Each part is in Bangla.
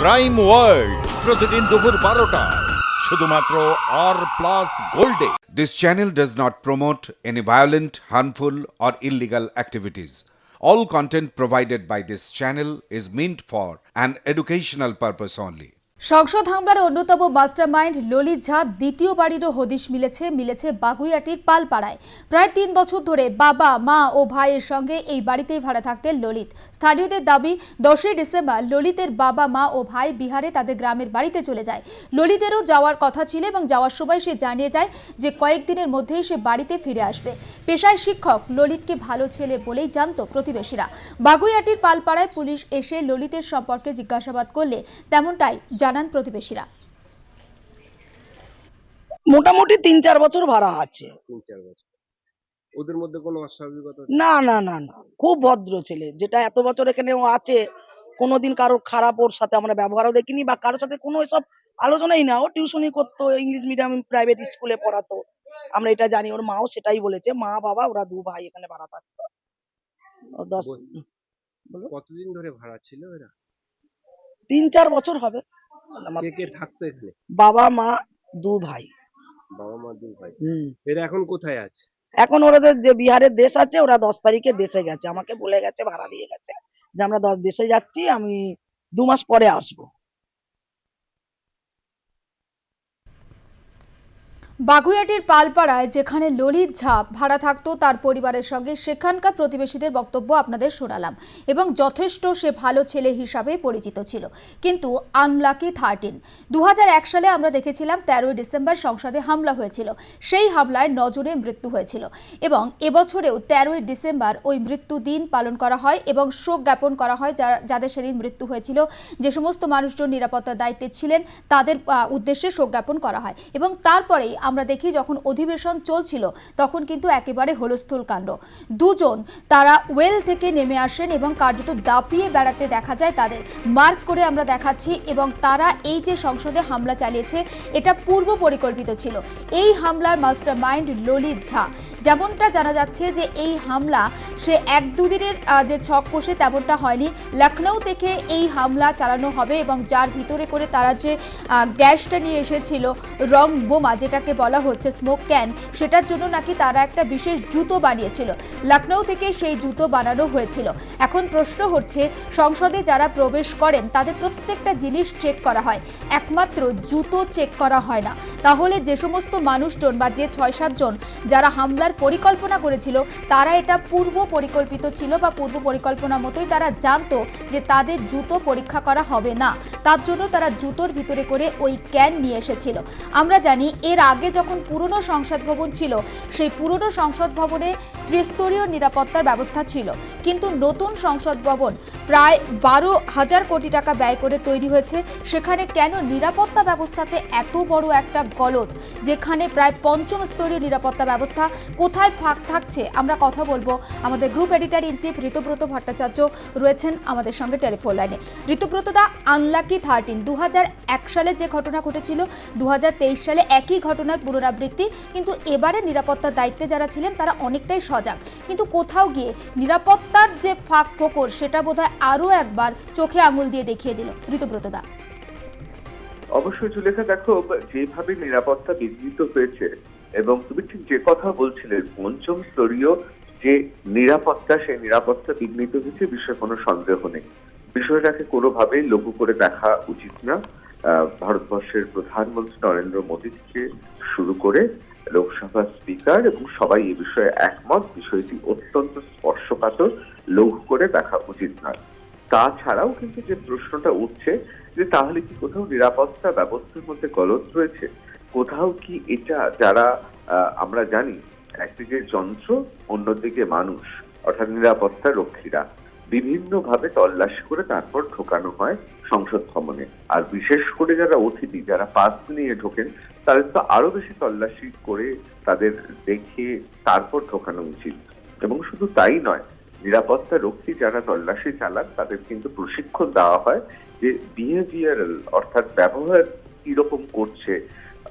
ক্রাইম ওয়ার্ল্ড প্রতিদিন দুপুর বারোটায় শুধুমাত্র আর প্লাস গোল্ডে This channel does not promote any violent, harmful, or illegal activities. All content provided by this channel is meant for an educational purpose only. সংসদ হামলার অন্যতম মাস্টারমাইন্ড ললিত ঝা দ্বিতীয় বাড়িরও হদিশ মিলেছে মিলেছে বাগুইয়াটির পালপাড়ায়। প্রায় তিন বছর ধরে বাবা, মা ও ভাইয়ের সঙ্গে এই বাড়িতেই ভাড়া থাকতেন ললিত। স্থানীয়দের দাবি, দশই ডিসেম্বর ললিতের বাবা, মা ও ভাই বিহারে তাদের গ্রামের বাড়িতে চলে যায়। ললিতেরও যাওয়ার কথা ছিল এবং যাওয়ার সময় সে জানিয়ে যায় যে কয়েকদিনের মধ্যেই সে বাড়িতে ফিরে আসবে। পেশায় শিক্ষক, ললিতকে ভালো ছেলে বলেই জানত প্রতিবেশীরা। বাগুইয়াটির পালপাড়ায় পুলিশ এসে ললিতের সম্পর্কে জিজ্ঞাসাবাদ করলে তেমনটাই জানান প্রতিবেশীরা। মোটামুটি তিন চার বছর ভাড়া আছে। তিন চার বছর। ওদের মধ্যে কোনো অস্বাভাবিকতা না না না না। খুব ভদ্র ছেলে। যেটা এত বছর এখানে ও আছে কোনোদিন কারোর খারাপ ওর সাথে আমরা ব্যবহারও দেখিনি বা কারোর সাথে কোনো এসব আলোচনাই না। ও টিউশনি করতো ইংলিশ মিডিয়াম প্রাইভেট স্কুলে পড়াতো। আমরা এটা জানি ওর মাও সেটাই বলেছে। মা বাবা ওরা দু ভাই এখানে ভাড়া থাকতো। দশ কতদিন ধরে ভাড়া ছিল এরা? তিন চার বছর হবে। কে কে থাকতো এখানে? বাবা মা দু ভাই। বাবা মা দুই ভাই। হুম। এরা এখন কোথায় আছে? এখন ওরা যে বিহারের দেশ আছে ওরা দশ তারিখে দেশে গেছে। আমাকে বলে গেছে ভাড়া দিয়ে গেছে যে আমরা দশ দেশে যাচ্ছি আমি দু মাস পরে আসব। বাগুইয়াটির পালপাড়ায় যেখানে ললিত ঝা ভাড়া থাকতো, তার পরিবারের সঙ্গে সেখানকার প্রতিবেশীদের বক্তব্য আপনাদের শোনালাম এবং যথেষ্ট সে ভালো ছেলে হিসাবে পরিচিত ছিল। কিন্তু আনলাকি থার্টিন দু হাজার এক সালে আমরা দেখেছিলাম তেরোই ডিসেম্বর সংসদে হামলা হয়েছিল। সেই হামলায় নজরে মৃত্যু হয়েছিল এবং এবছরেও তেরোই ডিসেম্বর ওই মৃত্যু দিন পালন করা হয় এবং শোক জ্ঞাপন করা হয় যারা যাদের সেদিন মৃত্যু হয়েছিল। যে সমস্ত মানুষজন নিরাপত্তার দায়িত্বে ছিলেন, তাদের উদ্দেশ্যে শোক জ্ঞাপন করা হয় এবং তারপরেই আমরা দেখি যখন অধিবেশন চলছিল, তখন কিন্তু একেবারে হলস্থুল কাণ্ড। দুজন তারা ওয়েল থেকে নেমে আসেন এবং কার্যত দাপিয়ে বেড়াতে দেখা যায় তাদের। মার্ক করে আমরা দেখাচ্ছি এবং তারা এই যে সংসদে হামলা চালিয়েছে, এটা পূর্ব পরিকল্পিত ছিল। এই হামলার মাস্টার মাইন্ড ললিত ঝা। যেমনটা জানা যাচ্ছে যে এই হামলা সে এক দুদিনের যে ছক কষে তেমনটা হয়নি। লখনৌ থেকে এই হামলা চালানো হবে এবং যার ভিতরে করে তারা যে গ্যাসটা নিয়ে এসেছিল রং বোমা যেটাকে বলা হচ্ছে স্মোক ক্যান সেটার জন্য নাকি তারা একটা বিশেষ জুতো বানিয়েছিল। লখনৌ থেকে সেই জুতো বানানো হয়েছিল। এখন প্রশ্ন হচ্ছে, সংসদে যারা প্রবেশ করেন, তাদের প্রত্যেকটা জিনিস চেক করা হয়। একমাত্র জুতো চেক করা হয় না। তাহলে যে সমস্ত মানুষজন বা যে ছয় সাতজন যারা হামলার পরিকল্পনা করেছিল, তারা এটা পূর্ব পরিকল্পিত ছিল বা পূর্ব পরিকল্পনা মতোই তারা জানতো যে তাদের জুতো পরীক্ষা করা হবে না। তার জন্য তারা জুতোর ভিতরে করে ওই ক্যান নিয়ে এসেছিল। আমরা জানি, এর আগে যখন পুরনো সংসদ ভবন ছিল, সেই পুরনো সংসদ ভবনে ত্রিস্তরীয় নিরাপত্তার ব্যবস্থা ছিল। কিন্তু নতুন সংসদ ভবন প্রায় বারো হাজার কোটি টাকা ব্যয় করে তৈরি হয়েছে। সেখানে কেন নিরাপত্তা ব্যবস্থাতে এত বড় একটা গলদ, যেখানে প্রায় পঞ্চম স্তরীয় নিরাপত্তা ব্যবস্থা কোথায় ফাঁক থাকছে, আমরা কথা বলব। আমাদের group editor in chief Ritabrata Bhattacharya রয়েছেন আমাদের সঙ্গে টেলিফোন লাইনে। ঋতব্রত দা আনলাকি থার্টিন দু সালে যে ঘটনা ঘটেছিল দু হাজার তেইশ সালে একই ঘটনার পুনরাবৃত্তি। কিন্তু এবারে নিরাপত্তার দায়িত্বে যারা ছিলেন, তারা অনেকটাই সজাগ। কিন্তু কোথাও গিয়ে নিরাপত্তার যে ফাঁক ফোকর, সেটা বোধহয় আরও একবার চোখে আঙুল দিয়ে দেখিয়ে দিল ঋতব্রত দা অবশ্যই সুলেখা দেখো, যেভাবে নিরাপত্তা বিঘ্নিত হয়েছে, এবং তুমি ঠিক যে কথা বলছিলে পঞ্চম স্তরীয় যে নিরাপত্তা, সেই নিরাপত্তা বিঘ্নিত হয়েছে, বিষয়ে কোনো সন্দেহ নেই। বিষয়টাকে কোনোভাবেই লঘু করে দেখা উচিত না। ভারতবর্ষের প্রধানমন্ত্রী নরেন্দ্র মোদী থেকে শুরু করে লোকসভা স্পিকার এবং সবাই এ বিষয়ে একমত, বিষয়টি অত্যন্ত স্পর্শকাতর লঘু করে দেখা উচিত নয়। তাছাড়াও কিন্তু যে প্রশ্নটা উঠছে যে তাহলে কি কোথাও নিরাপত্তা ব্যবস্থার মধ্যে গলত রয়েছে? কোথাও কি এটা যারা আমরা জানি, একদিকে যন্ত্র, অন্যদিকে মানুষ, অর্থাৎ নিরাপত্তা রক্ষীরা। বিভিন্ন ভাবে তল্লাশি করে তারপর ঢোকানো হয় সংসদ ভবনে। আর বিশেষ করে যারা অতিথি, যারা পাস নিয়ে ঢোকেন, তাদের তো আরও বেশি তল্লাশি করে তাদের দেখে তারপর ঢোকানো উচিত। এবং শুধু তাই নয়, নিরাপত্তা রক্ষী যারা তল্লাশি চালান, তাদের কিন্তু প্রশিক্ষণ দেওয়া হয় যে বিহেভিয়ারাল অর্থাৎ ব্যবহার কীরকম করছে,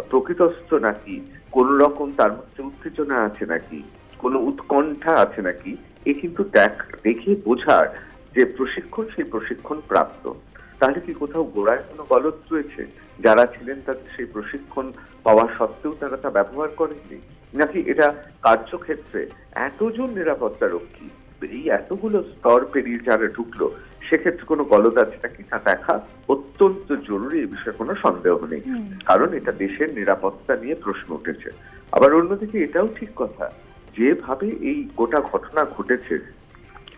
প্রকৃতস্থ নাকি কোন রকম তার মধ্যে উত্তেজনা আছে নাকি কোনো উৎকণ্ঠা আছে নাকি? এ কিন্তু দেখ দেখে বোঝার যে প্রশিক্ষণ সেই প্রশিক্ষণ প্রাপ্ত। তাহলে কি কোথাও গোড়ায় কোনো গলত রয়েছে? যারা ছিলেন তাদের সেই প্রশিক্ষণ পাওয়া সত্ত্বেও তারা তা ব্যবহার করেননি? নাকি এটা কার্যক্ষেত্রে এতজন নিরাপত্তা রক্ষী এই এতগুলো স্তর পেরিয়ে যারা ঢুকলো সেক্ষেত্রে কোনো গলদ আছে নাকি? তা দেখা অত্যন্ত জরুরি এই বিষয়ে কোনো সন্দেহ নেই। কারণ এটা দেশের নিরাপত্তা নিয়ে প্রশ্ন উঠেছে। আবার অন্যদিকে এটাও ঠিক কথা যেভাবে এই গোটা ঘটনা ঘটেছে,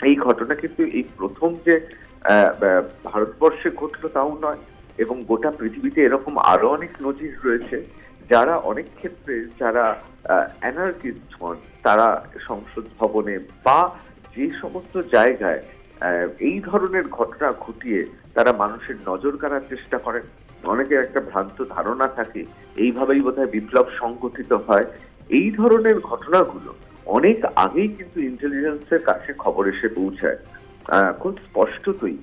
এই ঘটনা কিন্তু এই প্রথম যে ভারতবর্ষে ঘটলো তাও নয় এবং গোটা পৃথিবীতে এরকম আরও অনেক নজির রয়েছে যারা অনেক ক্ষেত্রে যারা অ্যানার্কিস্ট হন, তারা সংসদ ভবনে বা যে সমস্ত জায়গায় এই ধরনের ঘটনা ঘটিয়ে তারা মানুষের নজর কাড়ার চেষ্টা করেন। অনেকের একটা ভ্রান্ত ধারণা থাকে, এইভাবেই বোধহয় বিপ্লব সংগঠিত হয়। এই ধরনের ঘটনাগুলো অনেক আগেই কিন্তু ইন্টেলিজেন্সের কাছে খবর এসে পৌঁছায়। খুব স্পষ্টতই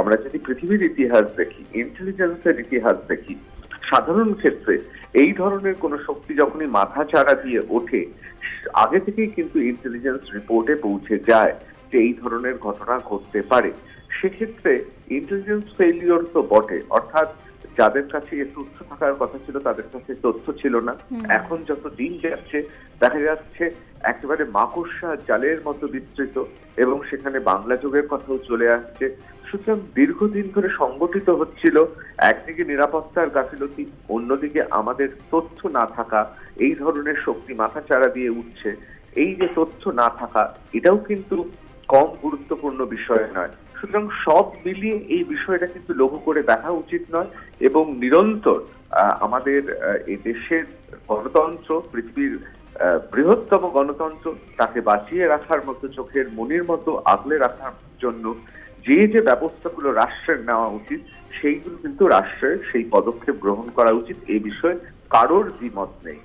আমরা যদি পৃথিবীর ইতিহাস দেখি ইন্টেলিজেন্সের ইতিহাস দেখি, সাধারণ ক্ষেত্রে এই ধরনের কোন শক্তি যখনই মাথা চাড়া দিয়ে ওঠে, আগে থেকেই কিন্তু ইন্টেলিজেন্স রিপোর্টে পৌঁছে যায় যে এই ধরনের ঘটনা ঘটতে পারে। সেক্ষেত্রে ইন্টেলিজেন্স ফেলিওর তো বটে, অর্থাৎ যাদের কাছে এই তথ্য থাকার কথা ছিল তাদের কাছে তথ্য ছিল না। এখন যত দিন যাচ্ছে দেখা যাচ্ছে একেবারে মাকড়সা জালের মতো বিস্তৃত এবং সেখানে বাংলা যুগের কথাও চলে আসছে। সুতরাং দীর্ঘদিন ধরে সংগঠিত হচ্ছিল একদিকে নিরাপত্তার গাফিলতি অন্যদিকে আমাদের তথ্য না থাকা এই ধরনের শক্তি মাথাচাড়া দিয়ে উঠছে। এই যে তথ্য না থাকা এটাও কিন্তু কম গুরুত্বপূর্ণ বিষয় নয়। সুতরাং সব মিলিয়ে এই বিষয়টা কিন্তু লঘু করে দেখা উচিত নয় এবং নিরন্তর আমাদের এই দেশের গণতন্ত্র, পৃথিবীর বৃহত্তম গণতন্ত্র, তাকে বাঁচিয়ে রাখার মতো, চোখের মনির মতো আগলে রাখার জন্য যে যে ব্যবস্থাগুলো রাষ্ট্রের নেওয়া উচিত, সেইগুলো কিন্তু রাষ্ট্রের সেই পদক্ষেপ গ্রহণ করা উচিত। এই বিষয়ে কারোর দ্বিমত নেই।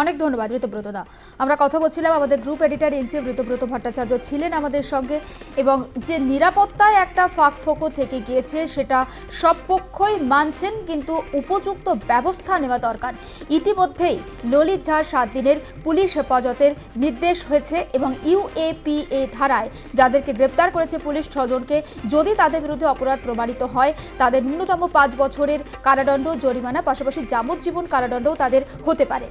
অনেক ধন্যবাদ ঋতব্রত দা। আমরা কথা বলছিলাম আমাদের group editor in chief Ritabrata Bhattacharya ছিলেন আমাদের সঙ্গে এবং যে নিরাপত্তায় একটা থেকে গিয়েছে সেটা সব পক্ষই মানছেন কিন্তু উপযুক্ত ব্যবস্থা নেওয়া দরকার। ইতিমধ্যেই ললিত ঝাড় সাত দিনের পুলিশ হেফাজতের নির্দেশ হয়েছে এবং ইউএপিএ ধারায় যাদেরকে গ্রেপ্তার করেছে পুলিশ ছজনকে যদি তাদের বিরুদ্ধে অপরাধ প্রমাণিত হয় তাদের ন্যূনতম পাঁচ বছরের কারাদণ্ড জরিমানা পাশাপাশি যাবজ্জীবন কারাদণ্ডও তাদের হতে পারে।